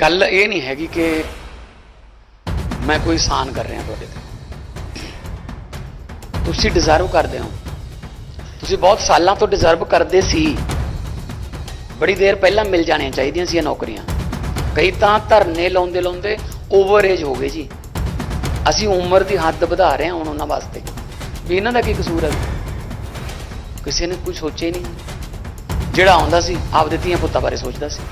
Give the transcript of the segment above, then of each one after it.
ਗੱਲ ਇਹ ਨਹੀਂ ਹੈਗੀ ਕਿ ਮੈਂ ਕੋਈ ਸਾਨ ਕਰ ਰਿਹਾ ਤੁਹਾਡੇ ਤੇ। ਤੁਸੀਂ ਡਿਜ਼ਰਵ ਕਰਦੇ ਹੋ। ਤੁਸੀਂ ਬਹੁਤ ਸਾਲਾਂ ਤੋਂ ਡਿਜ਼ਰਵ ਕਰਦੇ ਸੀ। ਬੜੀ ਦੇਰ ਪਹਿਲਾਂ ਮਿਲ ਜਾਣੀਆਂ ਚਾਹੀਦੀਆਂ ਸੀ ਇਹ ਨੌਕਰੀਆਂ। ਕਈ ਤਾਂ ਧਰਨੇ ਲਾਉਂਦੇ ਲਾਉਂਦੇ ਓਵਰ ਏਜ ਹੋ ਗਏ ਜੀ। ਅਸੀਂ ਉਮਰ ਦੀ ਹੱਦ ਵਧਾ ਰਹੇ ਹਾਂ ਹੁਣ ਉਹਨਾਂ ਵਾਸਤੇ। ਵੀ ਇਹਨਾਂ ਦਾ ਕੀ ਕਸੂਰ ਹੈ? ਕਿਸੇ ਨੇ ਕੁਝ ਸੋਚਿਆ ਹੀ ਨਹੀਂ। ਜਿਹੜਾ ਆਉਂਦਾ ਸੀ, ਆਪਦੇ ਧੀਆਂ ਪੁੱਤਾਂ ਬਾਰੇ ਸੋਚਦਾ ਸੀ।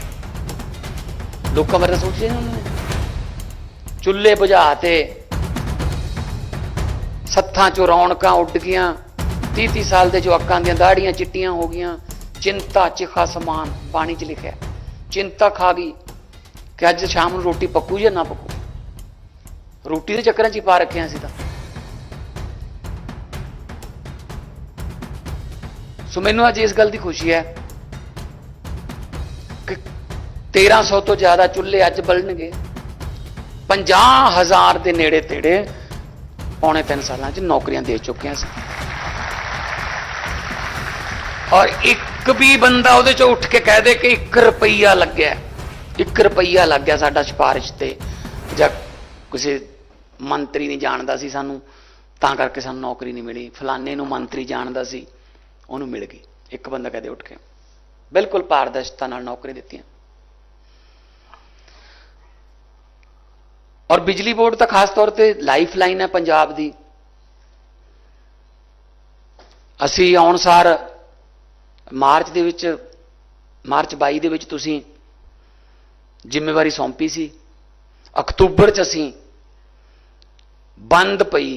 ਲੋਕਾਂ ਬਾਰੇ ਸੋਚਿਆ ਨਹੀਂ ਉਹਨਾਂ? ਨੇ ਚੁੱਲ੍ਹੇ ਬੁਝਾਤੇ ਸੱਥਾਂ ਚੋਂ ਰੌਣਕਾਂ ਉੱਡ ਗਈਆਂ। 30 30 ਸਾਲ ਦੇ ਜਵਾਕਾਂ ਦੀਆਂ ਦਾੜੀਆਂ ਚਿੱਟੀਆਂ ਹੋ ਗਈਆਂ। ਚਿੰਤਾ ਚਿਖਾ ਸਮਾਨ ਪਾਣੀ 'ਚ ਲਿਖਿਆ। ਚਿੰਤਾ ਖਾ ਗਈ ਕਿ ਅੱਜ ਸ਼ਾਮ ਨੂੰ ਰੋਟੀ ਪੱਕੂ ਜਾਂ ਨਾ ਪੱਕੂ? ਰੋਟੀ ਦੇ ਚੱਕਰਾਂ 'ਚ ਹੀ ਪਾ ਰੱਖਿਆ ਸੀ ਤਾਂ। ਸੋ ਮੈਨੂੰ ਅੱਜ ਇਸ ਗੱਲ ਦੀ ਖੁਸ਼ੀ ਹੈ 1300 ਤੋਂ ਜ਼ਿਆਦਾ ਚੁੱਲ੍ਹੇ ਅੱਜ ਬਲਣਗੇ। 50000 ਦੇ ਨੇੜੇ ਤੇੜੇ ਪੌਣੇ 3 ਸਾਲਾਂ 'ਚ ਨੌਕਰੀਆਂ ਦੇ ਚੁੱਕੇ ਸੀ ਔਰ ਇੱਕ ਵੀ ਬੰਦਾ ਉਹਦੇ 'ਚੋਂ ਉੱਠ ਕੇ ਕਹਿ ਦੇ ਕਿ 1 ਰੁਪਈਆ ਲੱਗਿਆ। 1 ਰੁਪਈਆ ਲੱਗ ਗਿਆ ਸਾਡਾ ਸਿਫਾਰਿਸ਼ ਤੇ। ਜਾਂ ਕਿਸੇ ਮੰਤਰੀ ਨਹੀਂ ਜਾਣਦਾ ਸੀ ਸਾਨੂੰ, ਤਾਂ ਕਰਕੇ ਸਾਨੂੰ ਨੌਕਰੀ ਨਹੀਂ ਮਿਲੀ। ਫਲਾਣੇ ਨੂੰ ਮੰਤਰੀ ਜਾਣਦਾ ਸੀ, ਉਹਨੂੰ ਮਿਲ ਗਈ। ਇੱਕ ਬੰਦਾ ਕਹਦੇ ਉੱਠ ਕੇ। ਬਿਲਕੁਲ ਪਾਰਦਰਸ਼ਤਾ ਨਾਲ ਨੌਕਰੀ ਦਿੱਤੀਆਂ। ਔਰ ਬਿਜਲੀ ਬੋਰਡ ਤਾਂ ਖਾਸ ਤੌਰ ਤੇ ਲਾਈਫ ਲਾਈਨ ਹੈ ਪੰਜਾਬ ਦੀ। ਅਸੀਂ ਆਉਣ ਸਾਰ ਮਾਰਚ ਦੇ ਵਿੱਚ, ਮਾਰਚ 22 ਦੇ ਵਿੱਚ ਤੁਸੀਂ ਜ਼ਿੰਮੇਵਾਰੀ ਸੌਂਪੀ ਸੀ। ਅਕਤੂਬਰ ਚ ਅਸੀਂ ਬੰਦ ਪਈ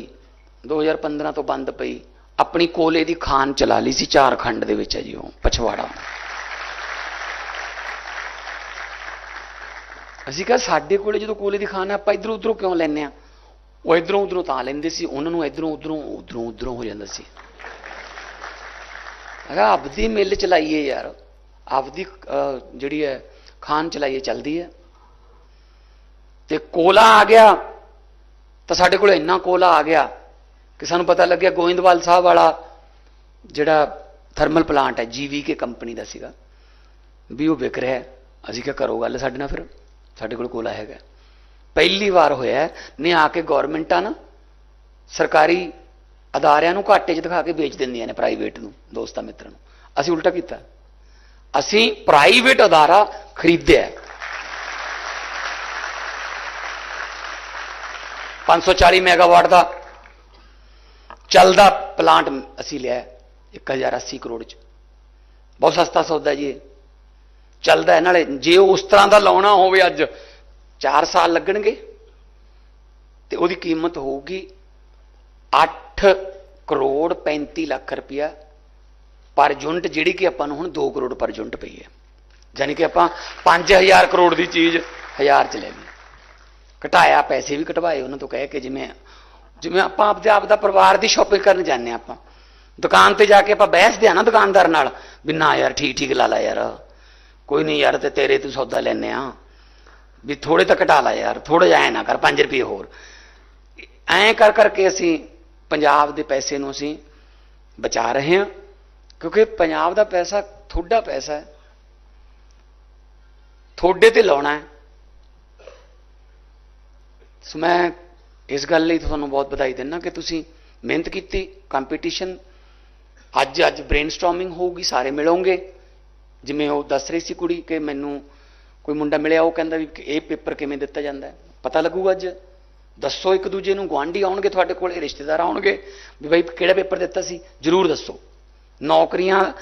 2015 ਤੋਂ ਬੰਦ ਪਈ, ਆਪਣੀ ਕੋਲੇ ਦੀ ਖਾਨ ਚਲਾ ਲਈ ਸੀ, ਝਾਰਖੰਡ ਦੇ ਵਿੱਚ ਹੈ ਜੀ ਉਹ, ਪਛਵਾੜਾ। ਅਸੀਂ ਕਿਹਾ ਸਾਡੇ ਕੋਲੇ ਜਦੋਂ ਕੋਲੇ ਦੀ ਖਾਨ ਹੈ ਆਪਾਂ ਇਧਰੋਂ ਉਧਰੋਂ ਕਿਉਂ ਲੈਨੇ ਆ? ਉਹ ਇਧਰੋਂ ਉਧਰੋਂ ਤਾਂ ਲੈਂਦੇ ਸੀ, ਉਹਨਾਂ ਨੂੰ ਇਧਰੋਂ ਉਧਰੋਂ ਉਧਰੋਂ ਉਧਰੋਂ ਹੋ ਜਾਂਦਾ ਸੀ। ਅਗਾ ਆਪਦੀ ਮਿੱਲ ਚਲਾਈਏ ਯਾਰ, ਆਪਦੀ ਜਿਹੜੀ ਹੈ ਖਾਨ ਚਲਾਈਏ, ਚੱਲਦੀ ਹੈ। ਤੇ ਕੋਲਾ ਆ ਗਿਆ, ਤਾਂ ਸਾਡੇ ਕੋਲ ਇੰਨਾ ਕੋਲਾ ਆ ਗਿਆ ਕਿ ਸਾਨੂੰ ਪਤਾ ਲੱਗਿਆ ਗੋਇੰਦਵਾਲ ਸਾਹਿਬ ਵਾਲਾ ਜਿਹੜਾ ਥਰਮਲ ਪਲਾਂਟ ਹੈ ਜੀਵੀਕੇ ਕੰਪਨੀ ਦਾ ਸੀਗਾ, ਵੀ ਉਹ ਵਿਕ ਰਿਹਾ ਅਸੀਂ ਕਿਹਾ ਕਰੋ ਗੱਲ ਸਾਡੇ ਨਾਲ ਫਿਰ। ਸਾਡੇ ਕੋਲ ਕੋਲਾ ਹੈਗਾ। ਪਹਿਲੀ ਵਾਰ ਹੋਇਆ ਨੇ ਆ ਕੇ ਗਵਰਨਮੈਂਟਾਂ ਨਾ ਸਰਕਾਰੀ ਅਦਾਰਿਆਂ ਨੂੰ ਘਾਟੇ 'ਚ ਦਿਖਾ ਕੇ ਵੇਚ ਦਿੰਦੀਆਂ ਨੇ ਪ੍ਰਾਈਵੇਟ ਨੂੰ, ਦੋਸਤਾਂ ਮਿੱਤਰਾਂ ਨੂੰ। ਅਸੀਂ ਉਲਟਾ ਕੀਤਾ। ਅਸੀਂ ਪ੍ਰਾਈਵੇਟ ਅਦਾਰਾ ਖਰੀਦਿਆ ਹੈ। 540 ਮੈਗਾਵਾਟ ਦਾ ਚੱਲਦਾ ਪਲਾਂਟ ਅਸੀਂ ਲਿਆ 1080 ਕਰੋੜ ਚ। ਬਹੁਤ ਸਸਤਾ ਸੌਦਾ ਜੀ ਇਹ। ਚੱਲਦਾ ਹੈ। ਨਾਲੇ ਜੇ ਉਸ ਤਰ੍ਹਾਂ ਦਾ ਲਾਉਣਾ ਹੋਵੇ ਅੱਜ 4 ਸਾਲ ਲੱਗਣਗੇ ਤੇ ਉਹਦੀ ਕੀਮਤ ਹੋਊਗੀ 8 ਕਰੋੜ 35 ਲੱਖ ਰੁਪਇਆ ਪਰ ਯੂਨਿਟ ਜਿਹੜੀ ਕਿ ਆਪਾਂ ਨੂੰ ਹੁਣ 2 ਕਰੋੜ ਪਰ ਯੂਨਿਟ ਪਈ ਹੈ। ਯਾਨੀ ਕਿ ਆਪਾਂ 5000 ਕਰੋੜ ਦੀ ਚੀਜ਼ 1000 ਚ ਲੈ ਲਈ। ਘਟਾਇਆ, ਪੈਸੇ ਵੀ ਘਟਵਾਏ ਉਹਨਾਂ ਤੋਂ ਕਹਿ ਕੇ ਜਿਵੇਂ ਜਿਵੇਂ ਆਪਾਂ ਆਪਦੇ ਆਪ ਦਾ ਪਰਿਵਾਰ ਦੀ ਸ਼ਾਪਿੰਗ ਕਰਨ ਜਾਂਦੇ ਹਾਂ ਆਪਾਂ। ਦੁਕਾਨ ਤੇ ਜਾ ਕੇ ਆਪਾਂ ਬਹਿਸਦੇ ਆ ਨਾ ਦੁਕਾਨਦਾਰ ਨਾਲ, ਵੀ ਨਾ ਯਾਰ ਠੀਕ ਠੀਕ ਲਾ ਲਾ ਯਾਰ। ਕੋਈ ਨਹੀਂ ਯਾਰ ਤੇ ਤੇਰੇ ਤੂੰ ਸੌਦਾ ਲੈਨੇ ਆ। ਵੀ ਥੋੜੇ ਤਾਂ ਘਟਾ ਲਾ ਯਾਰ ਥੋੜਾ ਜਿਹਾ ਐ ਨਾ ਕਰ 5 ਰੁਪਏ ਹੋਰ। ਐਂ ਕਰ ਕਰਕੇ ਅਸੀਂ ਪੰਜਾਬ ਦੇ ਪੈਸੇ ਨੂੰ ਅਸੀਂ ਬਚਾ ਰਹੇ ਹਾਂ ਕਿਉਂਕਿ ਪੰਜਾਬ ਦਾ ਪੈਸਾ ਤੁਹਾਡਾ ਪੈਸਾ ਹੈ। ਤੁਹਾਡੇ ਤੇ ਲਾਉਣਾ ਹੈ। ਸੋ ਮੈਂ ਇਸ ਗੱਲ ਲਈ ਤੁਹਾਨੂੰ ਬਹੁਤ ਵਧਾਈ ਦਿੰਦਾ ਕਿ ਤੁਸੀਂ ਮਿਹਨਤ ਕੀਤੀ, ਕੰਪੀਟੀਸ਼ਨ ਅੱਜ ਅੱਜ ਬ੍ਰੇਨਸਟਾਰਮਿੰਗ ਹੋਊਗੀ, ਸਾਰੇ ਮਿਲੋਗੇ। ਜਿਵੇਂ ਉਹ ਦੱਸ ਰਹੀ ਸੀ ਕੁੜੀ ਕਿ ਮੈਨੂੰ ਕੋਈ ਮੁੰਡਾ ਮਿਲਿਆ, ਉਹ ਕਹਿੰਦਾ ਵੀ ਇਹ ਪੇਪਰ ਕਿਵੇਂ ਦਿੱਤਾ ਜਾਂਦਾ ਹੈ? ਪਤਾ ਲੱਗੂਗਾ ਅੱਜ। ਦੱਸੋ ਇੱਕ ਦੂਜੇ ਨੂੰ, ਗੁਆਂਢੀ ਆਉਣਗੇ ਤੁਹਾਡੇ ਕੋਲ, ਰਿਸ਼ਤੇਦਾਰ ਆਉਣਗੇ ਵੀ ਭਾਈ ਕਿਹੜਾ ਪੇਪਰ ਦਿੱਤਾ ਸੀ? ਜਰੂਰ ਦੱਸੋ। ਨੌਕਰੀਆਂ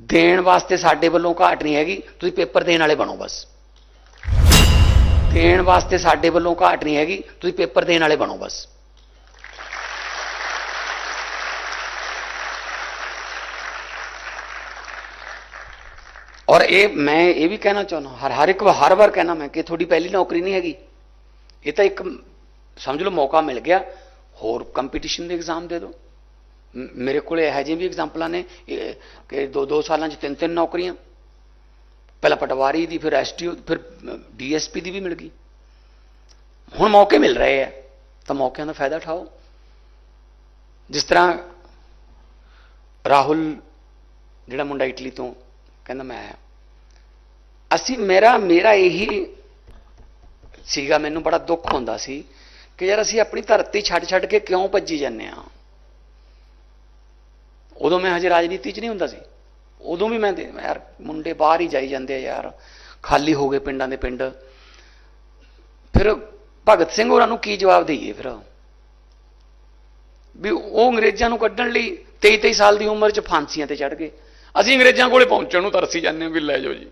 ਦੇਣ ਵਾਸਤੇ ਸਾਡੇ ਵੱਲੋਂ ਘਾਟ ਨਹੀਂ ਹੈਗੀ, ਤੁਸੀਂ ਪੇਪਰ ਦੇਣ ਵਾਲੇ ਬਣੋ ਬਸ। ਦੇਣ ਵਾਸਤੇ ਸਾਡੇ ਵੱਲੋਂ ਘਾਟ ਨਹੀਂ ਹੈਗੀ, ਤੁਸੀਂ ਪੇਪਰ ਦੇਣ ਵਾਲੇ ਬਣੋ ਬਸ। ਔਰ ਇਹ ਮੈਂ ਇਹ ਵੀ ਕਹਿਣਾ ਚਾਹੁੰਦਾ ਹਰ ਹਰ ਇੱਕ ਵਾਰ ਹਰ ਵਾਰ ਕਹਿਣਾ ਮੈਂ ਕਿ ਤੁਹਾਡੀ ਪਹਿਲੀ ਨੌਕਰੀ ਨਹੀਂ ਹੈਗੀ। ਇਹ ਤਾਂ ਇੱਕ ਸਮਝ ਲਓ ਮੌਕਾ ਮਿਲ ਗਿਆ। ਹੋਰ ਕੰਪੀਟੀਸ਼ਨ ਦੇ ਐਗਜ਼ਾਮ ਦੇ ਦਿਓ। ਮ- ਮੇਰੇ ਕੋਲ ਇਹੋ ਜਿਹੇ ਵੀ ਐਗਜ਼ਾਮਪਲਾਂ ਨੇ ਕਿ ਦੋ ਦੋ ਸਾਲਾਂ 'ਚ ਤਿੰਨ ਤਿੰਨ ਨੌਕਰੀਆਂ। ਪਹਿਲਾਂ ਪਟਵਾਰੀ ਦੀ, ਫਿਰ ਐਸਟੀਓ ਫਿਰ ਡੀਐਸਪੀ ਦੀ ਵੀ ਮਿਲ ਗਈ। ਹੁਣ ਮੌਕੇ ਮਿਲ ਰਹੇ ਆ। ਤਾਂ ਮੌਕਿਆਂ ਦਾ ਫਾਇਦਾ ਉਠਾਓ। ਜਿਸ ਤਰ੍ਹਾਂ ਰਾਹੁਲ, ਜਿਹੜਾ ਮੁੰਡਾ ਇਟਲੀ ਤੋਂ ਕਹਿੰਦਾ ਮੈਂ, ਅਸੀਂ ਮੇਰਾ ਮੇਰਾ ਇਹੀ ਸੀਗਾ, ਮੈਨੂੰ ਬੜਾ ਦੁੱਖ ਹੁੰਦਾ ਸੀ ਕਿ ਯਾਰ ਅਸੀਂ ਆਪਣੀ ਧਰਤੀ ਛੱਡ ਛੱਡ ਕੇ ਕਿਉਂ ਭੱਜੀ ਜਾਂਦੇ ਆ ਉਦੋਂ ਮੈਂ ਹਜੇ ਰਾਜਨੀਤੀ 'ਚ ਨਹੀਂ ਹੁੰਦਾ ਸੀ। ਉਦੋਂ ਵੀ ਮੈਂ ਦੇ- ਯਾਰ ਮੁੰਡੇ ਬਾਹਰ ਹੀ ਜਾਈ ਜਾਂਦੇ ਆ ਯਾਰ, ਖਾਲੀ ਹੋ ਗਏ ਪਿੰਡਾਂ ਦੇ ਪਿੰਡ। ਫਿਰ ਭਗਤ ਸਿੰਘ ਹੋਰਾਂ ਨੂੰ ਕੀ ਜਵਾਬ ਦਈਏ ਫਿਰ? ਵੀ ਉਹ ਅੰਗਰੇਜ਼ਾਂ ਨੂੰ ਕੱਢਣ ਲਈ 23 23 ਸਾਲ ਦੀ ਉਮਰ 'ਚ ਫਾਂਸੀਆਂ ਤੇ ਚੜ ਗਏ। ਅਸੀਂ ਅੰਗਰੇਜ਼ਾਂ ਕੋਲੇ ਪਹੁੰਚਣ ਨੂੰ ਤਰਸੀ ਜਾਂਦੇ ਹਾਂ ਵੀ ਲੈ ਜਾਓ ਜੀ।